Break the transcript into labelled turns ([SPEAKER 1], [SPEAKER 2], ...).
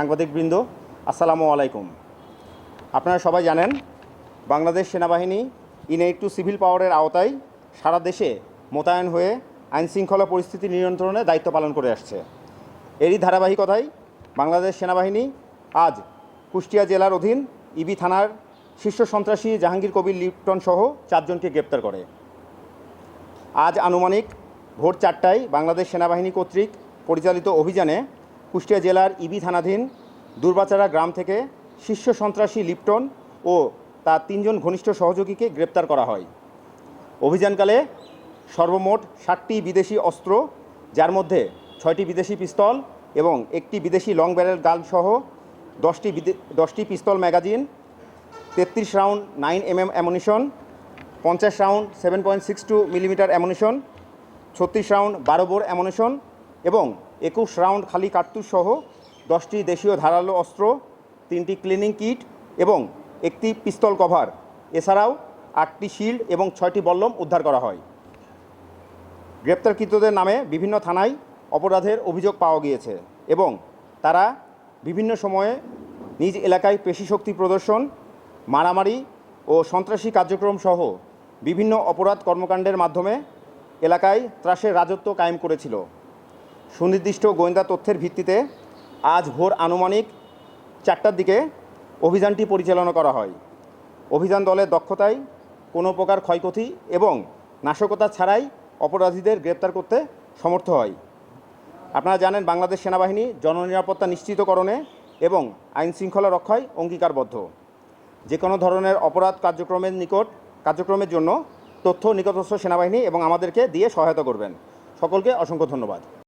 [SPEAKER 1] সাংবাদিকবৃন্দ, আসসালামু আলাইকুম। আপনারা সবাই জানেন, বাংলাদেশ সেনাবাহিনী ইন টু সিভিল পাওয়ারের আওতায় সারা দেশে মোতায়েন হয়ে আইনশৃঙ্খলা পরিস্থিতি নিয়ন্ত্রণে দায়িত্ব পালন করে আসছে। এরই ধারাবাহিকতায় বাংলাদেশ সেনাবাহিনী আজ কুষ্টিয়া জেলার অধীন ইবি থানার শীর্ষ সন্ত্রাসী জাহাঙ্গীর কবির লিপ্টন সহ চারজনকে গ্রেপ্তার করে। আজ আনুমানিক ভোর চারটায় বাংলাদেশ সেনাবাহিনী কর্তৃক পরিচালিত অভিযানে কুষ্টিয়া জেলার ইবি থানাধীন দুর্বাচারা গ্রাম থেকে শীর্ষ সন্ত্রাসী লিপ্টন ও তার তিনজন ঘনিষ্ঠ সহযোগীকে গ্রেপ্তার করা হয়। অভিযানকালে সর্বমোট ষাটটি বিদেশি অস্ত্র, যার মধ্যে ছয়টি বিদেশি পিস্তল এবং একটি বিদেশি লং ব্যারেল গান সহ দশটি দশটি পিস্তল ম্যাগাজিন, তেত্রিশ round nine M M ammunition, পঞ্চাশ round seven point six two millimetre ammunition, ছত্রিশ রাউন্ড বারো বোর অ্যামুনিশন এবং একুশ রাউন্ড খালি কার্তুজ সহ দশটি দেশীয় ধারালো অস্ত্র, তিনটি ক্লিনিং কিট এবং একটি পিস্তল কভার। এছাড়াও আটটি শিল্ড এবং ছয়টি বল্লম উদ্ধার করা হয়। গ্রেপ্তারকৃতদের নামে বিভিন্ন থানায় অপরাধের অভিযোগ পাওয়া গিয়েছে এবং তারা বিভিন্ন সময়ে নিজ এলাকায় পেশিশক্তি প্রদর্শন, মারামারি ও সন্ত্রাসী কার্যক্রম সহ বিভিন্ন অপরাধ কর্মকাণ্ডের মাধ্যমে এলাকায় ত্রাসের রাজত্ব কায়েম করেছিল। সুনির্দিষ্ট গোয়েন্দা তথ্যের ভিত্তিতে আজ ভোর আনুমানিক চারটার দিকে অভিযানটি পরিচালনা করা হয়। অভিযান দলের দক্ষতায় কোনো প্রকার ক্ষয়ক্ষতি এবং নাশকতা ছাড়াই অপরাধীদের গ্রেপ্তার করতে সমর্থ হয়। আপনারা জানেন, বাংলাদেশ সেনাবাহিনী জননিরাপত্তা নিশ্চিতকরণে এবং আইন শৃঙ্খলা রক্ষায় অঙ্গীকারবদ্ধ। যে কোনো ধরনের অপরাধ কার্যক্রমের নিকট, কার্যক্রমের জন্য তথ্য নিকটস্থ সেনাবাহিনী এবং আমাদেরকে দিয়ে সহায়তা করবেন। সকলকে অসংখ্য ধন্যবাদ।